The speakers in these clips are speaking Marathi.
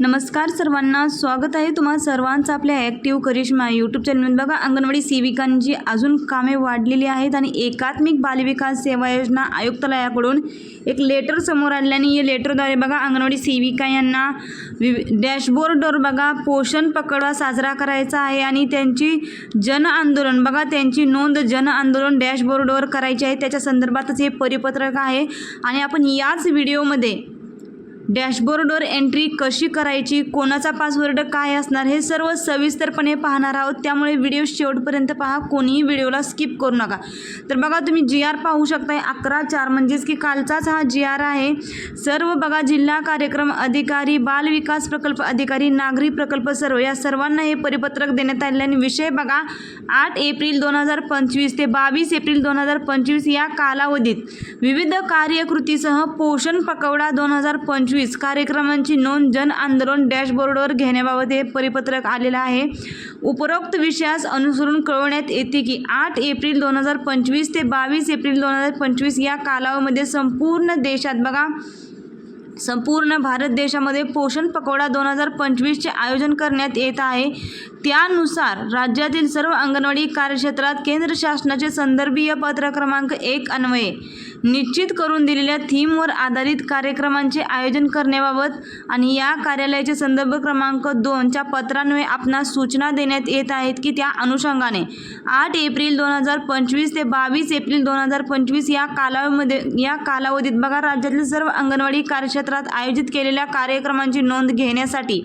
नमस्कार सर्वांना स्वागत आहे तुम्हा सर्वांचं आपल्या ॲक्टिव्ह करिश्मा यूट्यूब चॅनलमध्ये बघा अंगणवाडी सेविकांची अजून कामे वाढलेली आहेत आणि एकात्मिक बालविकास सेवा योजना आयुक्तालयाकडून एक लेटर समोर आल्याने आणि या लेटरद्वारे बघा अंगणवाडी सेविका यांना वि डॅशबोर्डवर बघा पोषण पकडवा साजरा करायचा आहे आणि त्यांची जन आंदोलन बघा त्यांची नोंद जन आंदोलन डॅशबोर्डवर करायची आहे. त्याच्या संदर्भातच हे परिपत्रक आहे. आणि आपण याच व्हिडिओमध्ये डॅशबोर्डवर एंट्री कशी करायची कोणाचा पासवर्ड काय असणार हे सर्व सविस्तरपणे पाहणार आहोत. त्यामुळे व्हिडिओ शेवटपर्यंत पहा कोणीही व्हिडिओला स्किप करू नका. तर बघा तुम्ही जी आर पाहू शकताय. अकरा चार म्हणजेच की कालचाच हा जी आर आहे. सर्व बघा जिल्हा कार्यक्रम अधिकारी बाल विकास प्रकल्प अधिकारी नागरी प्रकल्प सर्व या सर्वांना हे परिपत्रक देण्यात आले आणि विषय बघा आठ एप्रिल दोन हजार पंचवीस ते बावीस एप्रिल दोन हजार पंचवीस या कालावधीत विविध कार्यकृतीसह पोषण पकवडा दोन हजार पंचवीस कार्यक्रमांची नोंद जन आंदोलन डॅशबोर्डवर घेण्याबाबत हे परिपत्रक आलेलं आहे. उपरोक्त विषयास अनुसरून कळवण्यात येते की आठ एप्रिल दोन हजार पंचवीस ते बावीस एप्रिल दोन हजार पंचवीस या कालावधीमध्ये संपूर्ण देशात बघा संपूर्ण भारत देशामध्ये पोषण पकौडा दोन हजार पंचवीसचे आयोजन करण्यात येत आहे. त्यानुसार राज्यातील सर्व अंगणवाडी कार्यक्षेत्रात केंद्र शासनाचे संदर्भीय पत्र क्रमांक एक अन्वये. निश्चित करून दिलेल्या थीमवर आधारित कार्यक्रमांचे आयोजन करण्याबाबत आणि या कार्यालयाचे संदर्भ क्रमांक दोनच्या पत्रान्वये आपणास सूचना देण्यात येत आहेत की त्या अनुषंगाने आठ एप्रिल दोन हजार पंचवीस ते बावीस एप्रिल दोन हजार पंचवीस या कालावधीमध्ये या कालावधीत बघा राज्यातील सर्व अंगणवाडी कार्यक्षेत्र क्षेत्रात आयोजित केलेल्या कार्यक्रमांची नोंद घेण्यासाठी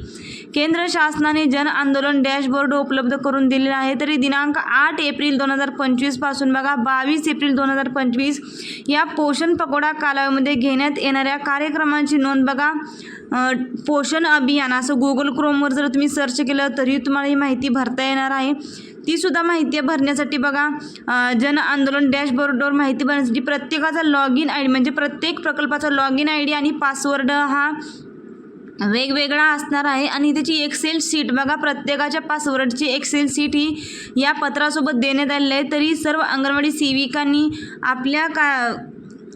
केंद्र शासनाने जन आंदोलन डॅशबोर्ड उपलब्ध करून दिलेला आहे. तरी दिनांक आठ एप्रिल दोन हजार पंचवीसपासून बघा बावीस एप्रिल दोन हजार पंचवीस या पोषण पकोडा कालावधीमध्ये घेण्यात येणाऱ्या कार्यक्रमांची नोंद बघा. पोषण अभियान असं गुगल क्रोमवर जर तुम्ही सर्च केलं तरी तुम्हाला ही माहिती भरता येणार आहे. ती सुद्धा माहिती भरण्यासाठी बघा. जन आंदोलन डॅशबोर्डवर माहिती भरण्यासाठी प्रत्येकाचा लॉग इन आय डी म्हणजे प्रत्येक प्रकल्पाचा लॉग इन आय डी आणि पासवर्ड हा वेगवेगळा असणार आहे. आणि त्याची एक्सेल सीट बघा प्रत्येकाच्या पासवर्डची एक्सेल सीट ही या पत्रासोबत देण्यात आलेली आहे. तरी सर्व अंगणवाडी सेविकांनी आपल्या का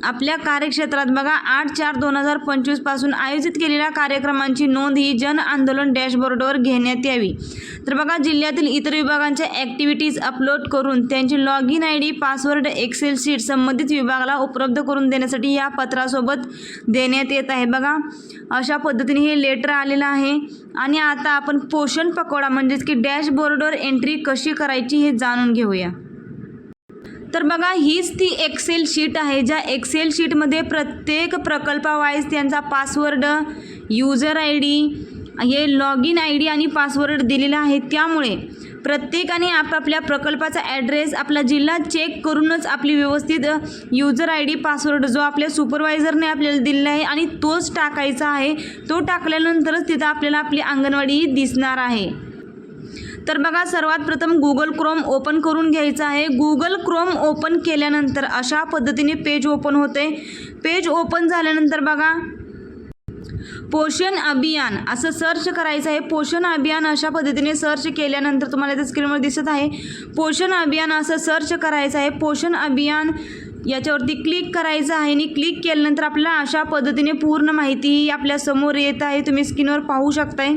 आपल्या कार्यक्षेत्रात बघा आठ चार दोन हजार पंचवीसपासून आयोजित केलेल्या कार्यक्रमांची नोंद ही जन आंदोलन डॅशबोर्डवर घेण्यात यावी. तर बघा जिल्ह्यातील इतर विभागांच्या ॲक्टिव्हिटीज अपलोड करून त्यांची log in I D password excel sheet संबंधित विभागाला उपलब्ध करून देण्यासाठी या पत्रासोबत देण्यात येत आहे. बघा अशा पद्धतीने हे लेटर आलेलं आहे. आणि आता आपण पोषण पकोडा म्हणजेच की डॅशबोर्डवर एंट्री कशी करायची हे जाणून घेऊया. तर बघा हीच ती एक्सेल शीट आहे ज्या एक्सेल शीटमध्ये प्रत्येक प्रकल्पावाईज त्यांचा पासवर्ड युजर आय डी हे लॉग इन आय डी आणि पासवर्ड दिलेला आहे त्यामुळे प्रत्येकाने आपापल्या प्रकल्पाचा ॲड्रेस आपला जिल्हा चेक करूनच आपली व्यवस्थित युजर आय डी पासवर्ड जो आपल्या सुपरवायझरने आपल्याला दिलेला आहे आणि तोच टाकायचा आहे तो टाकल्यानंतरच तिथं आपल्याला आपली अंगणवाडी दिसणार आहे. तर बघा सर्वात प्रथम गुगल क्रोम ओपन करून घ्यायचं आहे. गुगल क्रोम ओपन केल्यानंतर अशा पद्धतीने पेज ओपन होते. पेज ओपन झाल्यानंतर बघा पोषण अभियान. असं सर्च करायचं आहे. पोषण अभियान अशा पद्धतीने सर्च केल्यानंतर तुम्हाला त्या स्क्रीनवर दिसत आहे. पोषण अभियान असं सर्च करायचं आहे. पोषण अभियान याच्यावरती क्लिक करायचं आहे आणि क्लिक केल्यानंतर आपल्याला अशा पद्धतीने पूर्ण माहिती आपल्यासमोर आपल्यासमोर येत आहे. तुम्ही स्क्रीनवर पाहू शकताय.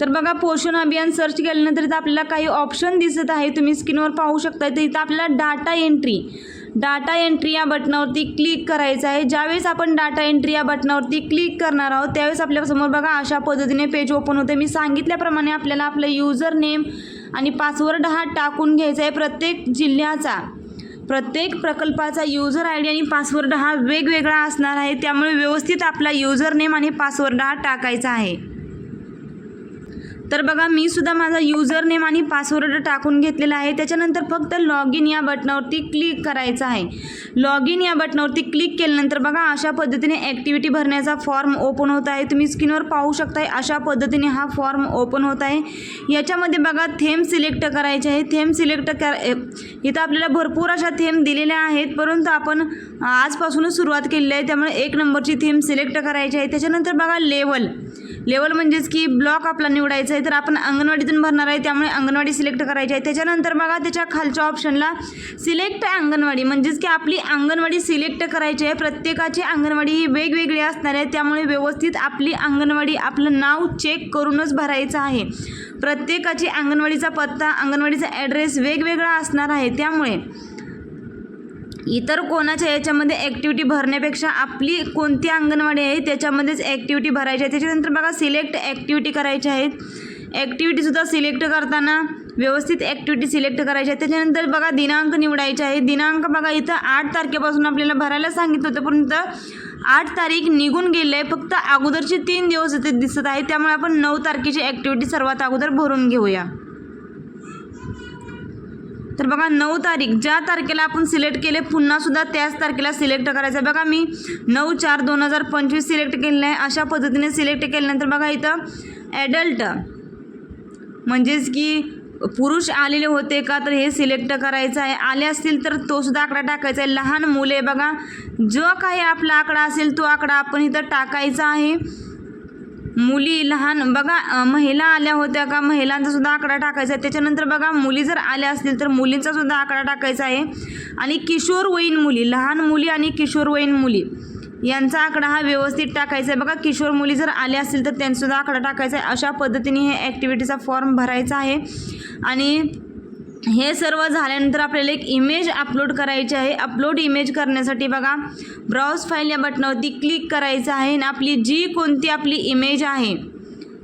तर बघा पोषण अभियान सर्च केल्यानंतर इथं आपल्याला काही ऑप्शन दिसत आहे. तुम्ही स्क्रीनवर पाहू शकता तर इथं आपल्याला डाटा एंट्री डाटा एंट्री या बटनावरती क्लिक करायचं आहे. ज्यावेळेस आपण डाटा एंट्री या बटनावरती क्लिक करणार आहोत त्यावेळेस आपल्यासमोर बघा अशा पद्धतीने पेज ओपन होते मी सांगितल्याप्रमाणे आपल्याला आपलं युजर नेम आणि पासवर्ड हा टाकून घ्यायचा आहे प्रत्येक जिल्ह्याचा. प्रत्येक प्रकल्पाचा युजर आय डी आणि पासवर्ड हा वेगवेगळा असणार आहे. त्यामुळे व्यवस्थित आपला युजर नेम आणि पासवर्ड हा टाकायचा आहे. तर बघा मी सुद्धा माझा युजर नेम आणि पासवर्ड टाकून घेतलेला आहे. त्याच्यानंतर फक्त लॉग इन या बटनावरती क्लिक करायचं आहे. लॉग इन या बटनावरती क्लिक केल्यानंतर बघा अशा पद्धतीने ॲक्टिव्हिटी भरण्याचा फॉर्म ओपन होत आहे. तुम्ही स्क्रीनवर पाहू शकताय अशा पद्धतीने हा फॉर्म ओपन होत आहे. याच्यामध्ये बघा थेम सिलेक्ट करायचे आहे. थेम सिलेक्ट कर इथं आपल्याला भरपूर अशा थेम दिलेल्या आहेत. परंतु आपण आजपासूनच सुरुवात केलेली आहे. त्यामुळे एक नंबरची थीम सिलेक्ट करायची आहे. त्याच्यानंतर बघा लेवल लेवल म्हणजेच की ब्लॉक आपला निवडायचा आहे तर आपण अंगणवाडीतून भरणार आहे त्यामुळे अंगणवाडी सिलेक्ट करायची आहे. त्याच्यानंतर बघा त्याच्या खालच्या ऑप्शनला सिलेक्ट अंगणवाडी म्हणजेच की आपली अंगणवाडी सिलेक्ट करायची आहे. प्रत्येकाची अंगणवाडी ही वेगवेगळी असणार आहे त्यामुळे व्यवस्थित आपली अंगणवाडी आपलं नाव चेक करूनच भरायचं आहे. प्रत्येकाची अंगणवाडीचा पत्ता अंगणवाडीचा ॲड्रेस वेगवेगळा असणार आहे त्यामुळे इतर कोणाच्या याच्यामध्ये ॲक्टिव्हिटी भरण्यापेक्षा आपली कोणती अंगणवाडी आहे त्याच्यामध्येच ॲक्टिव्हिटी भरायची आहे. त्याच्यानंतर बघा सिलेक्ट ॲक्टिव्हिटी करायच्या आहेत ॲक्टिव्हिटीसुद्धा सिलेक्ट करताना व्यवस्थित ॲक्टिव्हिटी सिलेक्ट करायची आहे. त्याच्यानंतर बघा दिनांक निवडायचे आहे. दिनांक बघा इथं आठ तारखेपासून आपल्याला भरायला सांगितलं होतं परंतु आठ तारीख निघून गेले आहे. फक्त अगोदरचे तीन दिवस इथे दिसत आहे. त्यामुळे आपण नऊ तारखेची ॲक्टिव्हिटी सर्वात अगोदर भरून घेऊया. तर बघा नऊ तारीख ज्या तारखेला आपण सिलेक्ट केले पुन्हा सुद्धा त्याच तारखेला सिलेक्ट करायचं आहे. बघा मी नऊ चार दोन हजार पंचवीस सिलेक्ट केलेलं आहे. अशा पद्धतीने सिलेक्ट केल्यानंतर बघा इथं ॲडल्ट म्हणजेच की पुरुष आलेले होते का तर हे सिलेक्ट करायचं आहे. आले असतील तर तो सुद्धा आकडा टाकायचा आहे. लहान मुले बघा जो काही आपला आकडा असेल तो आकडा आपण इथं टाकायचा आहे. मुली लहान बघा महिला आल्या होत्या का? महिलांचा सुद्धा आकडा टाकायचा आहे. त्याच्यानंतर बघा मुली जर आल्या असतील तर मुलींचा सुद्धा आकडा टाकायचा आहे. आणि किशोरवयीन मुली लहान मुली आणि किशोरवयीन मुली यांचा आकडा हा व्यवस्थित टाकायचा आहे. बघा किशोर मुली जर आल्या असतील तर त्यांचासुद्धा आकडा टाकायचा आहे. अशा पद्धतीने हे ॲक्टिव्हिटीचा फॉर्म भरायचा आहे. आणि हे सर्व झाल्यानंतर आपल्याला एक इमेज अपलोड करायची आहे. अपलोड इमेज करण्यासाठी बघा ब्राउज फाईल या बटनावरती क्लिक करायचं आहे आणि आपली जी कोणती आपली इमेज आहे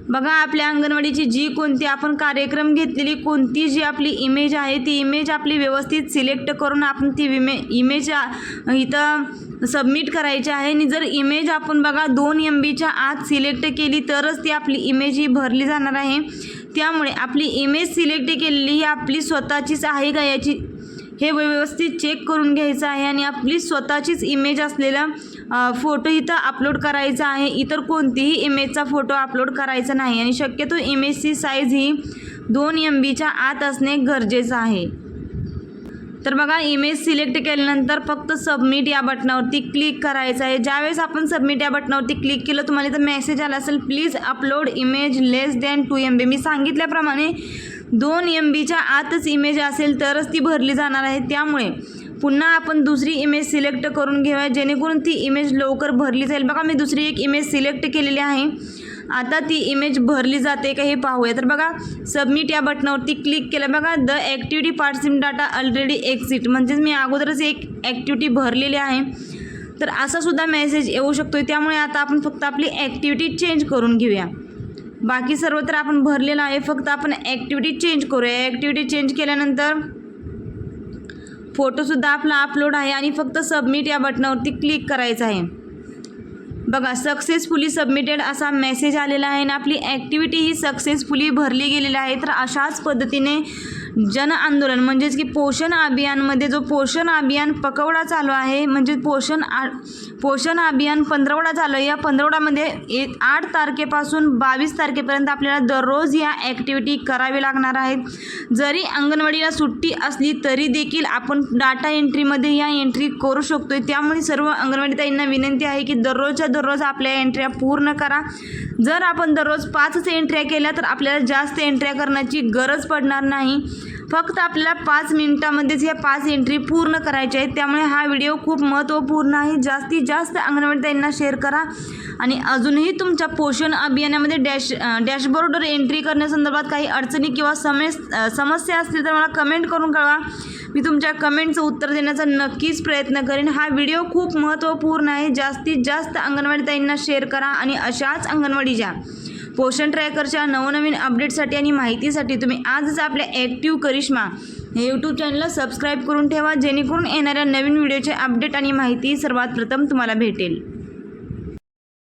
बघा आपल्या अंगणवाडीची जी कोणती आपण कार्यक्रम घेतलेली कोणती जी आपली इमेज आहे ती इमेज आपली व्यवस्थित सिलेक्ट करून आपण ती विमे इमेज इथं सबमिट करायची आहे. आणि जर इमेज आपण बघा दोन एम बीच्या आत सिलेक्ट केली तरच ती आपली इमेज ही भरली जाणार आहे. त्यामुळे आपली इमेज सिलेक्ट केलेली ही आपली स्वतःचीच आहे का याची हे व्यवस्थित चेक करून घ्यायचं आहे. आणि आपली स्वतःचीच इमेज असलेला फोटो इथं अपलोड करायचा आहे. इतर कोणतीही इमेजचा फोटो अपलोड करायचा नाही. आणि शक्यतो इमेजची साईज ही दोन एम बीच्या आत असणे गरजेचं आहे. तर बघा इमेज सिलेक्ट केल्यानंतर फक्त सबमिट या बटनावरती क्लिक करायचं आहे. ज्यावेळेस आपण सबमिट या बटनावरती क्लिक केलं तुम्हाला इथं मेसेज आला असेल please upload image less than two M B मी सांगितल्याप्रमाणे दोन एम बीच्या आतच इमेज असेल तरच ती भरली जाणार आहे. त्यामुळे पुन्हा आपण दुसरी इमेज सिलेक्ट करून घेऊया जेणेकरून ती इमेज लवकर भरली जाईल. बघा मी दुसरी एक इमेज सिलेक्ट केलेली आहे. आता ती इमेज भरली जाते का हे पाहूया. तर बघा सबमिट या बटनावरती क्लिक केलं. बघा द ॲक्टिव्हिटी पार्टसिम डाटा ऑलरेडी एक्झिट म्हणजेच मी अगोदरच एक ॲक्टिव्हिटी भरलेली आहे. तर असा सुद्धा मेसेज येऊ शकतो त्यामुळे आता आपण फक्त आपली ॲक्टिव्हिटी चेंज करून घेऊया. बाकी सर्व तर आपण भरलेलं आहे. फक्त आपण ॲक्टिव्हिटी चेंज करूया. ॲक्टिव्हिटी चेंज केल्यानंतर फोटोसुद्धा आपला अपलोड आहे आणि फक्त सबमिट या बटनावरती क्लिक करायचं आहे. बघा सक्सेसफुली सबमिटेड असा मेसेज आलेला आहे आणि आपली ॲक्टिव्हिटी ही सक्सेसफुली भरली गेलेली आहे. तर अशाच पद्धतीने जन आंदोलन म्हणजेच की पोषण अभियानमध्ये जो पोषण अभियान पकवडा चालू आहे म्हणजे पोषण आ पोषण अभियान पंधरवडा चालू आहे या पंधरवड्यामध्ये एक आठ तारखेपासून बावीस तारखेपर्यंत आपल्याला दररोज या ॲक्टिव्हिटी करावी लागणार आहेत. जरी अंगणवाडीला सुट्टी असली तरी देखील आपण डाटा एंट्रीमध्ये या एंट्री करू शकतो त्यामुळे सर्व अंगणवाडीताईंना विनंती आहे की दररोजच्या दररोज आपल्या एंट्र्या पूर्ण करा. जर आपण दररोज पाचच एंट्र्या केल्या तर आपल्याला जास्त एंट्र्या करण्याची गरज पडणार नाही. फक्त आपल्याला पाच मिनिटामध्येच या पाच एंट्री पूर्ण करायच्या आहेत. त्यामुळे हा व्हिडिओ खूप महत्त्वपूर्ण आहे. जास्तीत जास्त अंगणवाडी ताईंना शेअर करा. आणि अजूनही तुमच्या पोषण अभियानामध्ये डॅश डॅशबोर्डवर एंट्री करण्यासंदर्भात काही अडचणी किंवा समेस समस्या असतील तर मला कमेंट करून कळवा. मी तुमच्या कमेंटचं उत्तर देण्याचा नक्कीच प्रयत्न करेन. हा व्हिडिओ खूप महत्त्वपूर्ण आहे. जास्तीत जास्त अंगणवाडी ताईंना शेअर करा आणि अशाच अंगणवाडी ज्या पोषण ट्रॅकरच्या नवनवीन अपडेटसाठी आणि माहितीसाठी तुम्ही आजच आपल्या ॲक्टिव्ह करिश्मा हे यूट्यूब चॅनलला सबस्क्राईब करून ठेवा जेणेकरून येणाऱ्या नवीन व्हिडिओचे अपडेट आणि माहिती सर्वात प्रथम तुम्हाला भेटेल.